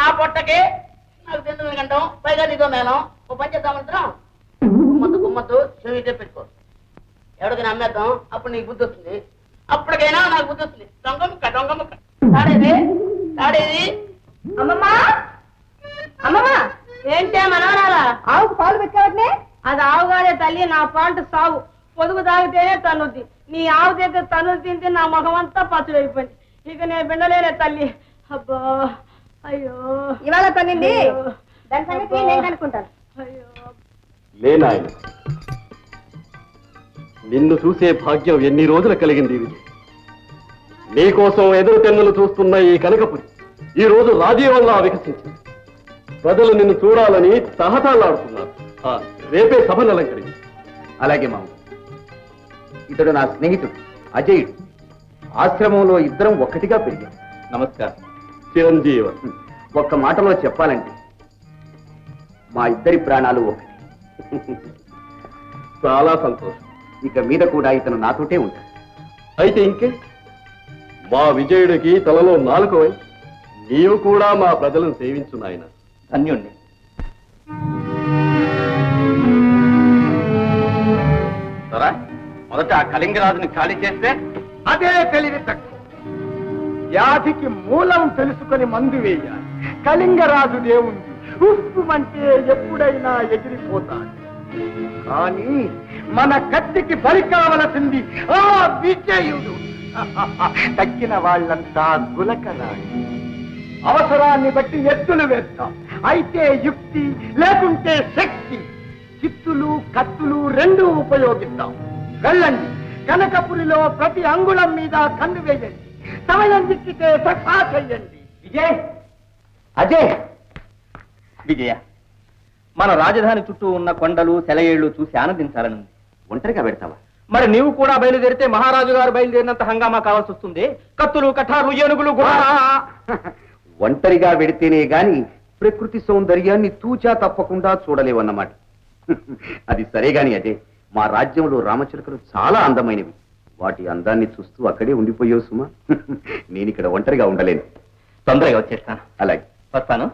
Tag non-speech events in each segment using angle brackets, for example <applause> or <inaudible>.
నా పొట్టకి నాకు తింటుంది కంటాం పైగా నీతో మేళం ఓ పని చేద్దాం మంత్రం గుమ్మద్దు గుమ్మద్దు చెవి పెట్టుకో. ఎవరికి నమ్మేద్దాం? అప్పుడు నీకు బుద్ధి వస్తుంది. అప్పటికైనా నాకు బుద్ధి వస్తుంది. దొంగ ముక్క దొంగ ముక్క. తాడేది? తాడేది? అమ్మమ్మా! అమ్మమ్మా! ఏంటే మనవరాలా? ఆవుకు పాలు పెట్టావట్లే అది ఆవుగారే తల్లి నా పాంట సాగు పొదుగు తాగితేనే తన్నుద్ది. నీ ఆవు దగ్గర తన్నులు తింటే నా ముఖం అంతా పచ్చుడైపోయింది. ఇక నేను బిండలేనే తల్లి. అబ్బా! అయ్యో. ఇవాళ. దాని సంగతి. నేను కనుక్కుంటాను. లేనాయన నిన్ను చూసే భాగ్యం ఎన్ని రోజులు కలిగింది విజయ్ నీకోసం ఎదురు తెన్నులు చూస్తున్న ఈ కనకపురి ఈ రోజు రాజీవంలా వికసించింది. ప్రజలు నిన్ను చూడాలని తహతాలాడుతున్నారు ఆ, రేపే సభను అలంకరించి. అలాగే మామ. ఇతడు నా స్నేహితుడు అజయుడు. ఆశ్రమంలో ఇద్దరం ఒక్కటిగా పెరిగాం. నమస్కారం. చిరంజీవ ఒక్క మాటలో చెప్పాలంటే మా ఇద్దరి ప్రాణాలు ఒకటి. చాలా సంతోషం. ఇక మీద కూడా ఇతను నాతోటే ఉంటాడు. అయితే ఇంకే? మా విజయుడికి తలలో నాలుకవై నీవు కూడా మా ప్రజలను సేవించు నాయన. ధన్యుణ్ణి. మొదట ఆ కళింగరాజుని ఖాళీ చేస్తే అదే తెలివి తక్కువ. వ్యాధికి మూలం తెలుసుకొని మందు వేయాలి. కళింగరాజు దేవుంది ఉప్పుమంటే ఎప్పుడైనా ఎగిరిపోతాడు. కానీ మన కత్తికి బలి కావలసింది ఆ విజయుడు. <laughs> తగ్గిన వాళ్ళంతా గులకరాయి అవసరాన్ని బట్టి ఎత్తులు వేస్తాం. అయితే యుక్తి లేకుంటే శక్తి. చిత్తులు కత్తులు రెండూ ఉపయోగిస్తాం. వెళ్ళండి. కనకపురిలో ప్రతి అంగుళం మీద కన్ను వేయండి. సమయం దిక్కితే సఫా చెయ్యండి విజయ్! అజయ్! విజయ మన రాజధాని చుట్టూ ఉన్న కొండలు సెలయేళ్ళు చూసి ఆనందించాలని ఉంది. ఒంటరిగా పెడతావా? మరి నీవు కూడా బయలుదేరితే మహారాజు గారు బయలుదేరినంత హంగామా కావాల్సి వస్తుంది. కత్తులు కఠారు ఏనుగులు కూడా <laughs> ఒంటరిగా వెడితేనే గాని ప్రకృతి సౌందర్యాన్ని తూచా తప్పకుండా చూడలేవన్నమాట. <laughs> అది సరే గాని అజయ్ మా రాజ్యంలో రామచిలుకలు చాలా అందమైనవి. వాటి అందాన్ని చూస్తూ అక్కడే ఉండిపోయావు సుమా. <laughs> నేను ఇక్కడ ఒంటరిగా ఉండలేను. తొందరగా వచ్చేస్తాను. అలాగే. వస్తాను.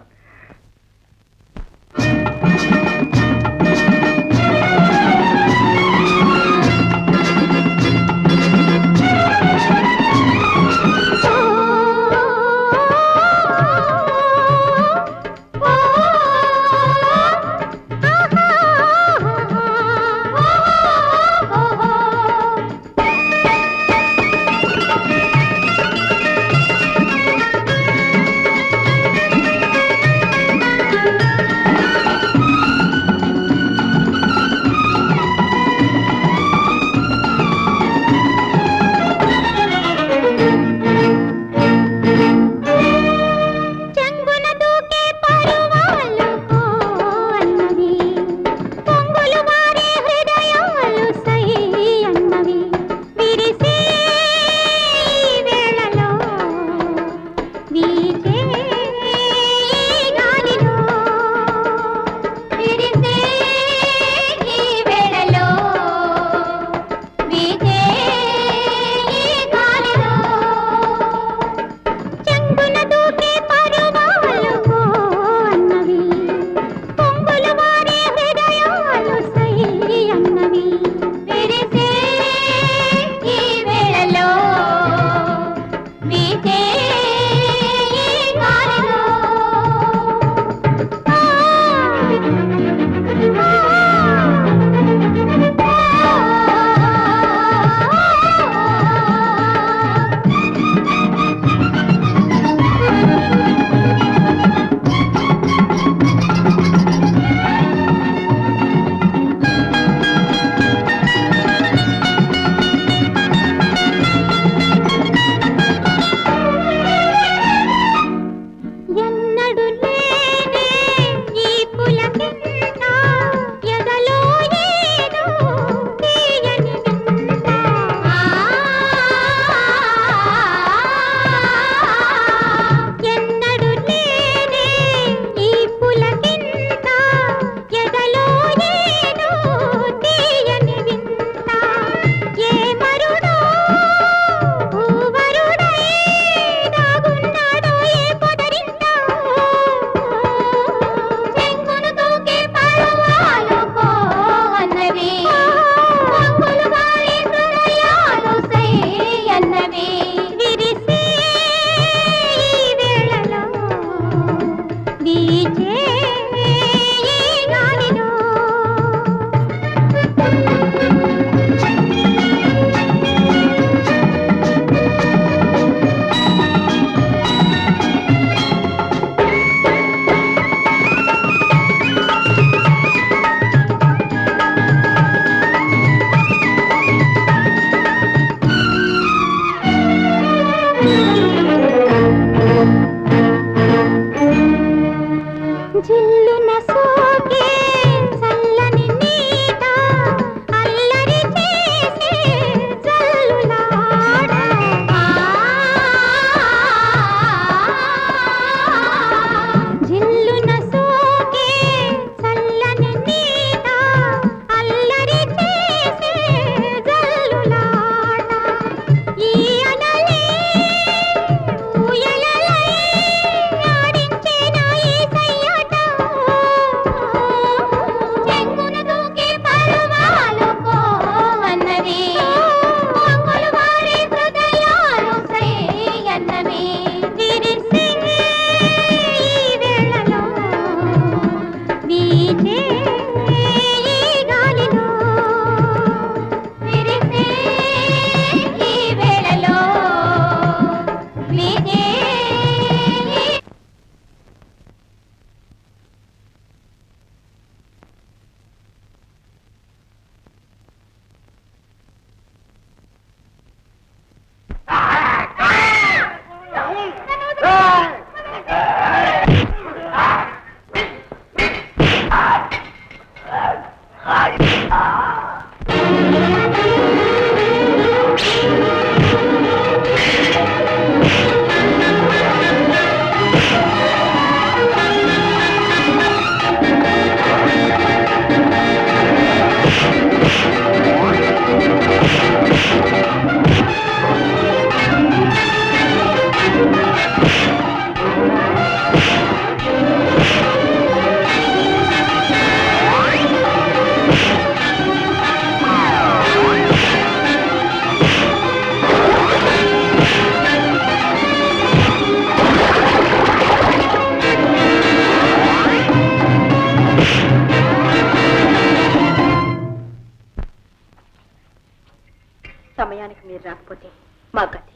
సమయానికి మీరు రాకపోతే మా గతి.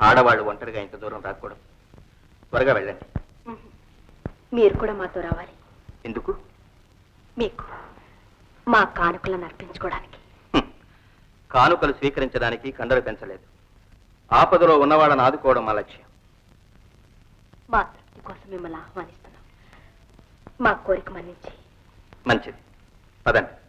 ఆడవాళ్ళు ఒంటరిగా ఇంత దూరం రాకూడదు. త్వరగా వెళ్ళండి. మీరు కూడా మాతో రావాలి. ఎందుకు? మీకు మా కానుకలను అర్పించుకోవడానికి. కానుకలు స్వీకరించడానికి కండలు పెంచలేదు. ఆపదలో ఉన్నవాళ్ళని ఆదుకోవడం మా లక్ష్యం. మా తృప్తి కోసం మిమ్మల్ని ఆహ్వానిస్తున్నాం. మా కోరిక మన్నించి. మంచిది. పదండి.